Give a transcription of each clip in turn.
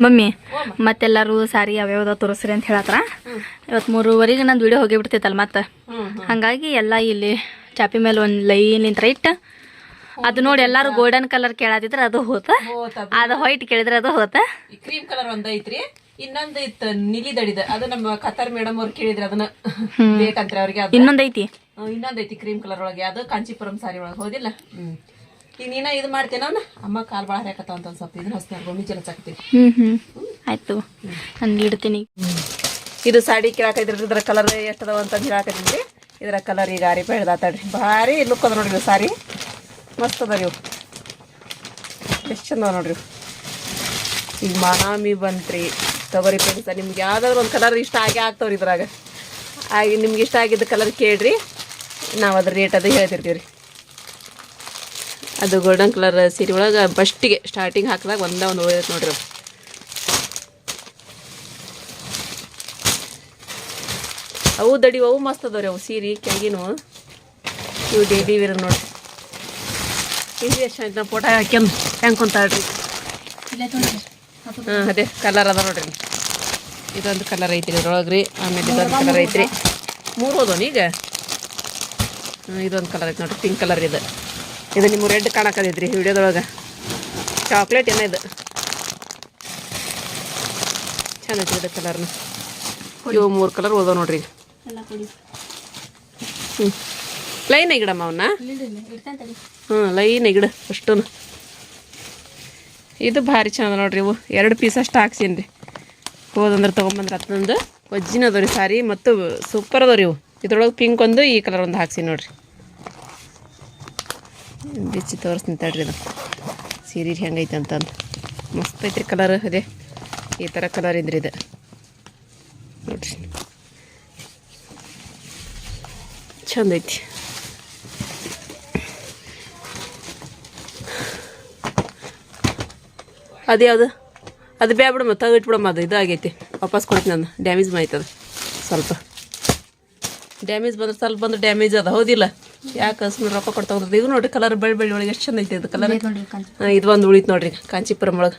Mummy ಮತ್ತೆಲ್ಲರೂ ಸಾರಿ ಅವ್ಯಾವ್ದೋ ತೋರಿಸ್ರಿ ಅಂತ ಹೇಳತ್ರ. ಇವತ್ತು ಮೂರುವರೆಗೆ ನಂದು ವಿಡಿಯೋ ಹೋಗಿ ಬಿಡ್ತೈತಲ್ಲ ಮತ್ತೆ? ಹಂಗಾಗಿ ಎಲ್ಲ ಇಲ್ಲಿ ಚಾಪಿ ಮೇಲೆ ಒಂದು ಲೈನ್ ನಿಂತ್ರ ಇಟ್ಟು. ಅದು ನೋಡಿ ಎಲ್ಲಾರು ಗೋಲ್ಡನ್ ಕಲರ್ ಕೇಳಾದಿದ್ರೆ ಅದು ಹೋತ. ಅದು. ವೈಟ್ ಕೇಳಿದ್ರೆ ಅದು ಹೋತ. ಕ್ರೀಮ್ ಕಲರ್ ಒಂದ್ ಐತ್ರಿ. ಇನ್ನೊಂದ್ ಇತ್ತು ನೀಲಿ ದಡಿದ ಅದು ನಮ್ಮ ಕತಾರ್ ಮೇಡಮ್ ಅವ್ರು ಕೇಳಿದ್ರೆ ಅದನ್ನ. ಬೇಕಂತ್ರಿ ಅವ್ರಿಗೆ ಇನ್ನೊಂದೈತಿ ಇನ್ನೊಂದು ಐತಿ? ಹ್ಮ್, ಇನ್ನೊಂದ್ ಐತಿ ಕ್ರೀಮ್ ಕಲರ್ ಒಳಗೆ. ಅದು ಕಾಂಚೀಪುರಂ ಸಾರಿ ಒಳಗೆ. ಹೋದಿಲ್ಲ? ಹ್ಮ್. ಈಗ ನೀನ ಇದು ಮಾಡ್ತೇನ ಅಮ್ಮ ಕಾಲು ಭಾಳ ಹಾಕತ್ತ ಅಂತ ಸ್ವಲ್ಪ ಇದನ್ನ ಹಸ್ನ ಗೋಮಿ ಚಲ ಚಾಕ್ತೀನಿ. ಹ್ಞೂ ಹ್ಞೂ ಆಯ್ತು. ನಾನು ಇಡ್ತೀನಿ. ಇದು ಸಾಡಿ ಕೇಳಾಕೈತ್ರಿ ಇದ್ರ ಕಲರ್ ಎಷ್ಟದವ ಅಂತ ಹೇಳಾಕತ್ತೀನಿ ಇದರ ಕಲರ್ ಈಗ ಅರಿಪ ಹಿಡ್ದಾತಾಡ್ರಿ ಭಾರಿ ಲುಕ್ ಅದ ನೋಡ್ರಿ ಸಾರಿ. ಮಸ್ತ್ ಅದ ಇವು. ಎಷ್ಟು ಚಂದ ನೋಡ್ರಿ. ಈಗ ಮಾನಾಮಿ ಬಂತ್ರಿ. ತೊಗರಿ ಪೆನ್ಸ ನಿಮ್ಗೆ ಯಾವ್ದಾದ್ರು ಒಂದು ಕಲರ್ ಇಷ್ಟ ಆಗೇ ಆಗ್ತಾವ್ರಿ ಇದ್ರಾಗ. ಆಗಿ ನಿಮ್ಗೆ ಇಷ್ಟ ಆಗಿದ್ದ ಕಲರ್ ಕೇಳ್ರಿ. ನಾವು ಅದ್ರ ರೇಟ್ ಅದು ಹೇಳ್ತಿರ್ತೀವಿ ರೀ ಅದು ಗೋಲ್ಡನ್ ಕಲರ್ ಸೀರೆ ಒಳಗೆ ಫಸ್ಟಿಗೆ ಸ್ಟಾರ್ಟಿಂಗ್ ಹಾಕಿದಾಗ ಒಂದ ಒಂದು ಉಳಿದ ನೋಡ್ರಿ. ಅವು ದಡಿ ಅವು ಮಸ್ತ್ ಅದಾವ್ರಿ ಅವು ಸೀರೆ ಕೆಳಗಿನವು. ಇವು ಡೇಲಿ ವೀರ ನೋಡ್ರಿ. ಇಲ್ಲಿ ಎಷ್ಟು ಆಯ್ತು ಫೋಟೋ ಹಾಕ್ಯಂದು ಹೆಂಗೆ ಕುಂತಾಳ್ರಿ. ಹಾಂ ಅದೇ ಕಲರ್ ಅದ ನೋಡ್ರಿ. ಇದೊಂದು ಕಲರ್ ಐತ್ರಿ ಇದ್ರೊಳಗೆ ರೀ ಆಮೇಲೆ ಇದೊಂದು ಕಲರ್ ಐತ್ರಿ. ಮೂರು ಹೋದವನು ಈಗ? ಇದೊಂದು ಕಲರ್ ಐತಿ ನೋಡ್ರಿ ಪಿಂಕ್ ಕಲರ್ ಇದು. ಇದು ನಿಮ್ಮ ರೆಡ್ ಕಾಣಕತ್ತೈತ್ರಿ ವಿಡಿಯೋದೊಳಗೆ. ಚಾಕ್ಲೇಟ್ ಏನೋ ಇದು. ಚೆಂದ ಐತಿ ಇದು ಕಲರ್ನ ಇವು ಮೂರು ಕಲರ್ ಓದೋ ನೋಡ್ರಿ. ಹ್ಞೂ ಲೈನ್ ಗಿಡಮ್ಮ ಅವನ್ನ ಹ್ಞೂ ಲೈನ್ ಗಿಡ ಅಷ್ಟು ಇದು ಭಾರಿ ಚಂದ ನೋಡ್ರಿ ಇವು. ಎರಡು ಪೀಸ್ ಅಷ್ಟು ಹಾಕ್ಸೀನಿ ರೀ. ಹೋದಂದ್ರೆ ತೊಗೊಂಬಂದ್ರೆ ಹತ್ತೊಂದು ವಜ್ಜಿನ ಅದಾವ ರೀ ಸಾರಿ ಮತ್ತು ಸೂಪರ್ ಅದಾವ ರೀ ಇವು. ಇದ್ರೊಳಗೆ ಪಿಂಕ್ ಒಂದು ಈ ಕಲರ್ ಒಂದು ಹಾಕ್ಸಿ ನೋಡ್ರಿ. ಬಿಚ್ಚಿ ತೋರಿಸ್ತೀನಿ ತಡ್ರಿ ಅದು ಸೀರೆ ಹೆಂಗೈತೆ ಅಂತಂದು. ಮಸ್ತ್ ಐತ್ರಿ ಕಲರ್ ಅದೇ ಈ ಥರ ಕಲರ್ ಇದ್ರಿ ಇದು. ನೋಡ್ರಿ. ಚಂದ ಐತಿ. ಅದು ಯಾವುದು? ಅದು ಬ್ಯಾ ಬಿಡಮ್ಮ ತೆಗಿಟ್ಬಿಡಮ್ಮ ಅದು. ಇದು ಆಗೈತಿ. ವಾಪಸ್ ಕೊಡ್ತೀನಿ ನಾನು. ಡ್ಯಾಮೇಜ್ ಮಾಯ್ತದ. ಸ್ವಲ್ಪ. ಡ್ಯಾಮೇಜ್ ಬಂದ್ರೆ ಸ್ವಲ್ಪ ಬಂದ್ರೆ ಡ್ಯಾಮೇಜ್ ಅದ. ಹೌದಿಲ್ಲ? ಯಾಕೆ ಸುಮ್ಮನೆ ರೊಕ್ಕ ಕೊಟ್ಟು ತಗೊಂಡ್ರೆ ಇದು ನೋಡ್ರಿ ಕಲರ್ ಬೆಳ್ಳಿ ಬೆಳ್ಳಿ ಒಳಗೆ ಎಷ್ಟು ಚಂದ ಐತೆ ಇದು ಕಲರ್ ಇದು ಒಂದು ಉಳಿತು ನೋಡ್ರಿ ಕಾಂಚೀಪುರಂ ಒಳಗೆ.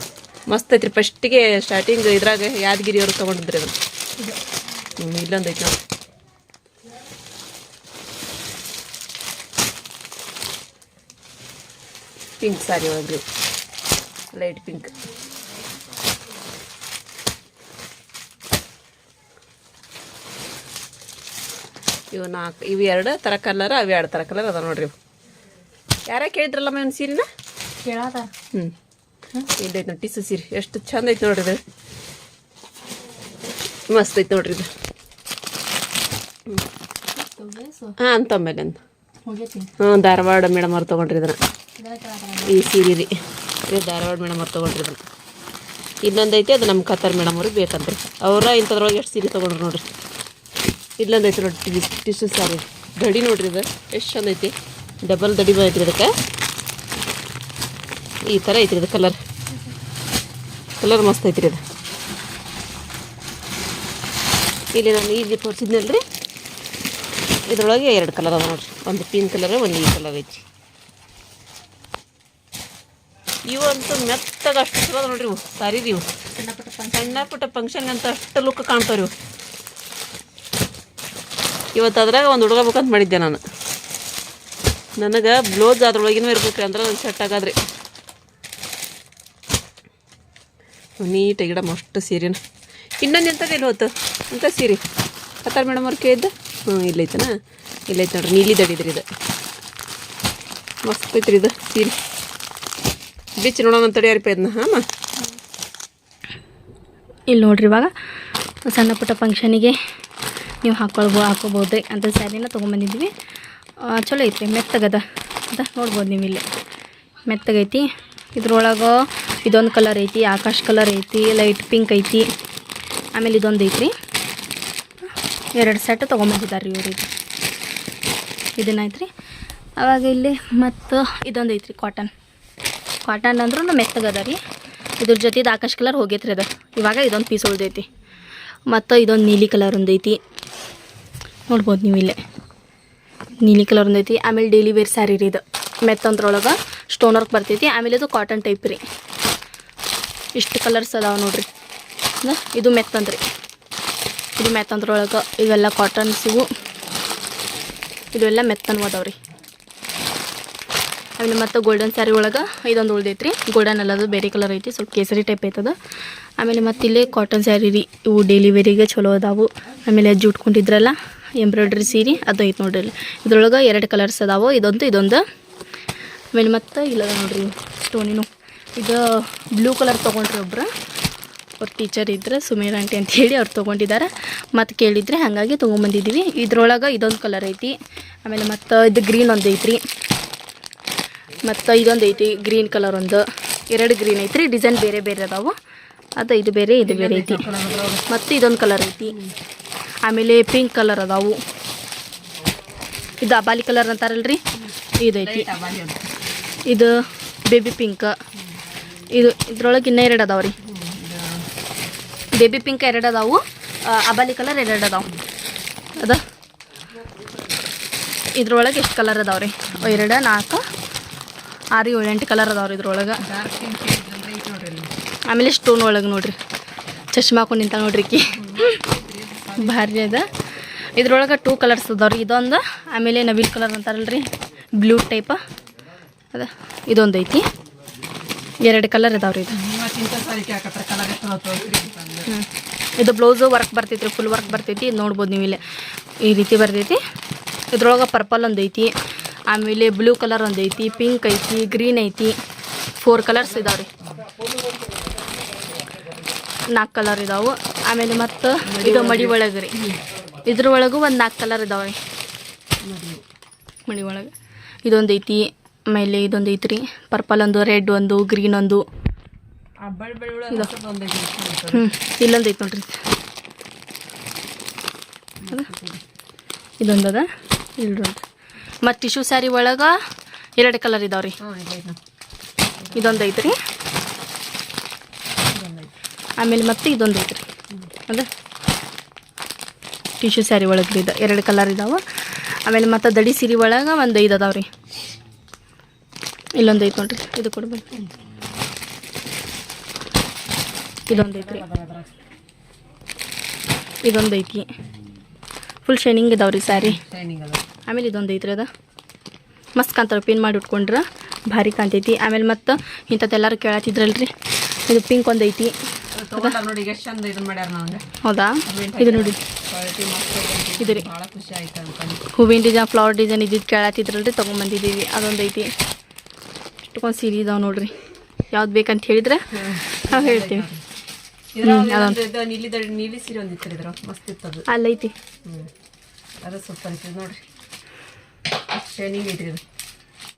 ಮಸ್ತ್ ಐತ್ರಿ. ಫಸ್ಟಿಗೆ ಸ್ಟಾರ್ಟಿಂಗ್ ಇದ್ರಾಗ ಯಾದಗಿರಿ ಅವ್ರು ತೊಗೊಂಡಿದ್ರಿ ಅದು ಹ್ಞೂ ಇಲ್ಲೊಂದು ಐತೆ ನೋಡಿ ಪಿಂಕ್ ಸಾರಿ ಒಳಗೆ ಲೈಟ್ ಪಿಂಕ್ ಇವು ನಾಲ್ಕು ಇವು ಎರಡು ಥರ ಕಲರ್ ಅವು ಎರಡು ಥರ ಕಲರ್ ಅದ ನೋಡ್ರಿ ಇವು. ಯಾರ ಕೇಳಿದ್ರಲ್ಲಮ್ಮ ಇವ್ನ ಸೀರೆನ? ಕೇಳಾದ. ಹ್ಞೂ ಇದೈತೆ ನೋಡಿ ಟಿಸು ಸೀರೆ. ಎಷ್ಟು ಚಂದ ಐತೆ ನೋಡ್ರಿ ಇದು. ಮಸ್ತ್ ಐತೆ ನೋಡ್ರಿ ಇದು. ಹಾಂ ಅಂತ ಹ್ಞೂ ಧಾರವಾಡ ಮೇಡಮ್ ಅವ್ರು ತೊಗೊಂಡ್ರಿ ಇದನ್ನ. ಈ ಸೀರೆ ರೀ ಇದು ಧಾರವಾಡ ಮೇಡಮ್ ಅವ್ರು ತೊಗೊಂಡ್ರಿ ಇದನ್ನ. ಇನ್ನೊಂದು ಐತಿ ಅದು ನಮ್ಮ ಕತ್ತಾರ್ ಮೇಡಮ್ ಅವ್ರಿಗೆ ಬೇಕಂತ್ರಿ. ಅವರ ಇಂಥದ್ರೊಳಗೆ ಎಷ್ಟು ಸೀರೆ ತೊಗೊಂಡ್ರು ನೋಡ್ರಿ. ಇಲ್ಲೊಂದು ಐತೆ ನೋಡಿ ಟಿ ಟಿಶ್ಯೂ ಸಾರಿ. ದಡಿ ನೋಡ್ರಿ ಇದು. ಎಷ್ಟು ಚಂದ ಐತಿ. ಡಬಲ್ ದಡಿ ಬಂದೈತಿ ಇದಕ್ಕೆ. ಈ ಥರ ಐತ್ರಿ ಇದು ಕಲರ್ ಕಲರ್ ಮಸ್ತ್ ಐತ್ರಿ ಇದು. ಇಲ್ಲಿ ನಾನು ಇಲ್ಲಿ ತೋರಿಸಿದ್ನಲ್ರಿ? ಇದ್ರೊಳಗೆ ಎರಡು ಕಲರ್ ಅದ ನೋಡ್ರಿ. ಒಂದು ಪಿಂಕ್ ಕಲರ್ ಒಂದು ಈ ಕಲರ್ ಐತಿ. ಇವಂತೂ ಮೆತ್ತಗ ಅಷ್ಟು ಚಲೋ ನೋಡ್ರಿ ಇವು. ಸಾರಿ ರೀ ಇವು. ಸಣ್ಣ ಪುಟ್ಟ ಫಂಕ್ಷನ್ ಅಂತ ಅಷ್ಟು ಲುಕ್ ಕಾಣ್ತಾವ್ರಿ ಇವು. ಇವತ್ತು ಅದ್ರಾಗ ಒಂದು ಹುಡುಗಬೇಕಂತ ಮಾಡಿದ್ದೆ ನಾನು. ನನಗೆ ಬ್ಲೌಸ್ ಅದ್ರೊಳಗಿನೂ ಇರ್ಬೇಕ್ರಿ ಅಂದ್ರೆ ಸೆಟ್ ಆಗಾದ್ರಿ. ನೀಟಾಗಿ ಗಿಡ ಅಷ್ಟು ಸೀರೆನ. ಇನ್ನೊಂದು ಎಂಥದ್ದು ಇಲ್ಲಿ ಹೋತು ಅಂತ ಸೀರೆ? ಕತ್ತಾರ ಮೇಡಮ್ ಅವ್ರು ಕೇಳಿದ್ದೆ ಹ್ಞೂ ಇಲ್ಲೈತನ ಇಲ್ಲೈತೆ ನೋಡ್ರಿ, ನೀಲಿ ದಡಿದ್ರಿ ಇದು. ಮಸ್ತ್ ಐತ್ರಿ ಇದು ಸೀರೆ. ಬಿಚ್ಚಿ ನೋಡೋಣ ಅಂತ ತಡಿಯಾರಿಪ ಇದನ್ನ, ಹಾಂ ಇಲ್ಲಿ ನೋಡ್ರಿ ಇವಾಗ, ಸಣ್ಣ ಪುಟ್ಟ ಫಂಕ್ಷನಿಗೆ ನೀವು ಹಾಕೊಳ್ಬೋ, ಹಾಕೋಬೋದು. ರೀ ಅಂತ ಸ್ಯಾರಿನ ತೊಗೊಂಬಂದಿದ್ವಿ ಚಲೋ ಐತಿ ಮೆತ್ತಗದ. ಅಂತ ನೋಡ್ಬೋದು ನೀವು ಇಲ್ಲಿ. ಮೆತ್ತಗೈತಿ. ಇದ್ರೊಳಗೆ ಇದೊಂದು ಕಲರ್ ಐತಿ, ಆಕಾಶ್ ಕಲರ್ ಐತಿ ಲೈಟ್ ಪಿಂಕ್ ಐತಿ. ಆಮೇಲೆ ಇದೊಂದು ಐತಿ ಎರಡು ಸೆಟ್ ತೊಗೊಂಬಂದಿದ್ದಾರೆ ರೀ ಇವ್ರಿಗೆ ಇದನ್ನಾಯ್ತು ರೀ ಐತ್ರಿ. ಅವಾಗ ಇಲ್ಲಿ ಮತ್ತು ಇದೊಂದು ಐತ್ರಿ ಕಾಟನ್ ಕಾಟನ್ ಅಂದ್ರೂ ಮೆತ್ತಗದ ರೀ. ಇದ್ರ ಜೊತೆದು ಆಕಾಶ್ ಕಲರ್ ಹೋಗೈತ್ರಿ ಅದು. ಇವಾಗ ಇದೊಂದು ಪೀಸ್ ಉಳ್ದೈತಿ. ಮತ್ತು ಇದೊಂದು ನೀಲಿ ಕಲರ್ ಒಂದೈತಿ ನೋಡ್ಬೋದು ನೀವು ಇಲ್ಲೇ. ನೀಲಿ ಕಲರ್ ಒಂದೈತಿ ಆಮೇಲೆ ಡೈಲಿ ವೇರ್ ಸ್ಯಾರಿ ರೀ ಇದು. ಮೆತ್ತಂದ್ರೊಳಗೆ ಸ್ಟೋನ್ ವರ್ಕ್ ಬರ್ತೈತಿ, ಆಮೇಲೆ ಇದು ಕಾಟನ್ ಟೈಪ್ ರೀ. ಇಷ್ಟು ಕಲರ್ಸ್ ಅದಾವೆ ನೋಡ್ರಿ? ಇದು ಮೆತ್ತಂದ್ರಿ ಇದು ಮೆತ್ತಂದ್ರೊಳಗೆ ಇವೆಲ್ಲ ಕಾಟನ್ಸಿವು ಇವೆಲ್ಲ ಮೆತ್ತನ್ ರೀ. ಆಮೇಲೆ ಮತ್ತು ಗೋಲ್ಡನ್ ಸ್ಯಾರಿ ಒಳಗೆ ಇದೊಂದು ಉಳ್ದೈತ್ರಿ ಗೋಲ್ಡನ್ ಅಲ್ಲದು ಬೇರೆ ಕಲರ್ ಐತಿ, ಸ್ವಲ್ಪ ಕೇಸರಿ ಟೈಪ್ ಐತದ ಆಮೇಲೆ ಮತ್ತು ಇಲ್ಲೇ ಕಾಟನ್ ಸ್ಯಾರಿ ರೀ. ಇವು ಡೈಲಿ ವೇರಿಗೆ ಚಲೋ ಅದಾವು. ಆಮೇಲೆ ಅಜ್ಜಿ ಉಟ್ಕೊಂಡಿದ್ರಲ್ಲ ಎಂಬ್ರಾಯ್ಡ್ರಿ ಸೀರೆ ಅದು ಐತೆ ನೋಡ್ರಿ ಇಲ್ಲಿ. ಇದ್ರೊಳಗೆ ಎರಡು ಕಲರ್ಸ್ ಅದಾವು. ಇದೊಂದು ಇದೊಂದು. ಆಮೇಲೆ ಮತ್ತೆ ಇಲ್ಲ ನೋಡ್ರಿ ಸ್ಟೋನಿನು. ಇದು ಬ್ಲೂ ಕಲರ್ ತೊಗೊಂಡ್ರಿ ಒಬ್ರು. ಅವ್ರ ಟೀಚರ್ ಇದ್ರೆ ಸುಮೇರ್ ಆಂಟಿ ಅಂತ ಹೇಳಿ ಅವ್ರು ತೊಗೊಂಡಿದ್ದಾರೆ ಮತ್ತು ಕೇಳಿದ್ರೆ ಹಾಗಾಗಿ ತೊಗೊಂಬಂದಿದ್ದೀವಿ ಇದ್ರೊಳಗೆ ಇದೊಂದು ಕಲರ್ ಐತಿ. ಆಮೇಲೆ ಮತ್ತು ಇದು ಗ್ರೀನ್ ಒಂದು ಐತ್ರಿ. ಮತ್ತು ಇದೊಂದು ಐತಿ ಗ್ರೀನ್ ಕಲರ್ ಒಂದು. ಎರಡು ಗ್ರೀನ್ ಐತ್ರಿ. ಡಿಸೈನ್ ಬೇರೆ ಬೇರೆ ಅದಾವೆ. ಅದು ಇದು ಬೇರೆ ಇದು ಬೇರೆ ಐತಿ. ಮತ್ತು ಇದೊಂದು ಕಲರ್ ಐತಿ. ಆಮೇಲೆ ಪಿಂಕ್ ಕಲರ್ ಅದಾವು. ಇದು ಅಬಾಲಿ ಕಲರ್ ಅಂತಾರಲ್ರಿ? ಇದೈತಿ ಇದು ಬೇಬಿ ಪಿಂಕ್ ಇದು ಇದ್ರೊಳಗೆ ಇನ್ನೂ ಎರಡು ಅದಾವೆ ರೀ ಬೇಬಿ ಪಿಂಕ್ ಎರಡು ಅದಾವು. ಅಬಾಲಿ ಕಲರ್ ಎರಡು ಅದಾವು. ಅದ. ಇದ್ರೊಳಗೆ ಎಷ್ಟು ಕಲರ್ ಅದಾವೆ ರೀ ಎರಡು ನಾಲ್ಕು ಆರು ಏಳು ಎಂಟು ಕಲರ್ ಅದಾವೆ ರೀ ಇದ್ರೊಳಗೆ ಆಮೇಲೆ ಸ್ಟೋನ್ ಒಳಗೆ ನೋಡ್ರಿ. ಚಶ್ಮಾ ಹಾಕೊಂಡು ನಿಂತ ನೋಡ್ರಿ ಕಿ ಭಾರಿ ಅದ ಇದ್ರೊಳಗೆ ಟೂ ಕಲರ್ಸ್ ಅದಾವ್ರಿ. ಇದೊಂದು ಆಮೇಲೆ ನವಿಲ್ ಕಲರ್ ಅಂತಾರಲ್ರಿ. ಬ್ಲೂ ಟೈಪ ಅದ ಇದೊಂದು ಐತಿ. ಎರಡು ಕಲರ್ ಇದಾವ್ರಿ ಇದು. ಇದು ಬ್ಲೌಸು ವರ್ಕ್ ಬರ್ತೈತಿ ರೀ ಫುಲ್ ವರ್ಕ್ ಬರ್ತೈತಿ. ಇದು ನೋಡ್ಬೋದು ನೀವು ಇಲ್ಲಿ. ಈ ರೀತಿ ಬರ್ತೈತಿ. ಇದ್ರೊಳಗೆ ಪರ್ಪಲ್ ಒಂದು ಐತಿ. ಆಮೇಲೆ ಬ್ಲೂ ಕಲರ್ ಒಂದು ಐತಿ. ಪಿಂಕ್ ಐತಿ ಗ್ರೀನ್ ಐತಿ. ಫೋರ್ ಕಲರ್ಸ್ ಇದಾವ್ರಿ. ರೀ ನಾಲ್ಕು ಕಲರ್ ಇದಾವೆ. ಆಮೇಲೆ ಮತ್ತು ಇದು ಮಡಿ ಒಳಗೆ. ರೀ. ಇದ್ರ ಒಳಗೂ ಒಂದು ನಾಲ್ಕು ಕಲರ್ ಇದಾವೆ ರೀ. ಮಡಿ ಒಳಗೆ. ಇದೊಂದು ಐತಿ ಆಮೇಲೆ ಇದೊಂದು ಐತಿ ರೀ. ಪರ್ಪಲ್ ಒಂದು ರೆಡ್ ಒಂದು ಗ್ರೀನ್ ಒಂದು. ಹ್ಞೂ ಇಲ್ಲೊಂದು ಐತಿ ನೋಡ್ರಿ. ಇದೊಂದದ ಇದೊಂದು ಅದ ಇಲ್ಲೊಂದು ಮತ್ತು ಟಿಶ್ಯೂ ಸ್ಯಾರಿ ಒಳಗೆ ಎರಡು ಕಲರ್ ಇದಾವೆ ರೀ. ಇದೊಂದು ಐತೆ ರೀ. ಆಮೇಲೆ ಮತ್ತೆ ಇದೊಂದು ಐತೆ ರೀ ಅದ ಟಿಶ್ಯೂ ಸ್ಯಾರಿ ಒಳಗೆ ಇದು. ಎರಡು ಕಲರ್ ಇದಾವೆ. ಆಮೇಲೆ ಮತ್ತು ದಡಿ ಸೀರೆ ಒಳಗೆ ಒಂದು ಐದು ಅದಾವೆ ರೀ. ಇಲ್ಲೊಂದು ಐತೆ ನೋಡ್ರಿ. ಇದು ಕೊಡ್ಬೇಕು ಇದೊಂದು ಐತ್ರಿ. ಇದೊಂದು ಐತಿ. ಫುಲ್ ಶೈನಿಂಗ್ ಇದಾವೆ ರೀ ಸ್ಯಾರಿ ಆಮೇಲೆ ಇದೊಂದು ಐತ್ರಿ ಅದ. ಮಸ್ತ್ ಕಾಣ್ತಾರೆ ಪಿನ್ ಮಾಡಿ ಉಟ್ಕೊಂಡ್ರೆ ಭಾರಿ ಕಾಣ್ತೈತಿ. ಆಮೇಲೆ ಮತ್ತು ಇಂಥದ್ದೆಲ್ಲರೂ ಕೇಳತ್ತಿದ್ರಲ್ರಿ ಇದು ಪಿಂಕ್ ಒಂದು ಐತಿ. ನೋಡಿ ಎಷ್ಟು ಚಂದ ಇದನ್ನ ಮಾಡ್ಯಾರ ನಮ್ಗೆ ಹೌದಾ? ಇದು ನೋಡಿ. ಕ್ವಾಲಿಟಿ ಮಸ್ತ್ ಇದು ರೀ. ಭಾಳ ಖುಷಿ ಆಯ್ತು ಅಂತ ಹೂವಿನ ಡಿಸೈನ್ ಫ್ಲವರ್ ಡಿಸೈನ್ ಇದ್ದಿದ್ದು ಕೇಳತ್ತಿದ್ರಲ್ರಿ ತೊಗೊಂಬಂದಿದ್ದೀವಿ. ಅದೊಂದು ಐತಿ. ಇಷ್ಟೊಂದು ಸೀರೆ ಇದಾವೆ ನೋಡ್ರಿ. ಯಾವ್ದು ಬೇಕಂತ ಹೇಳಿದ್ರೆ ನಾವು ಹೇಳ್ತೀವಿ. ನೀಲಿ ಸೀರೆ ಒಂದಿತ್ತು ಇದ್ರ ಮಸ್ತ್ ಇತ್ತು ಅದು. ಅಲ್ಲೈತಿ. ಅದು ಸೂಪರ್ ಇತ್ತು ನೋಡ್ರಿ. ಶೈನಿಂಗ್ ಐತ್ರಿ ಇದು.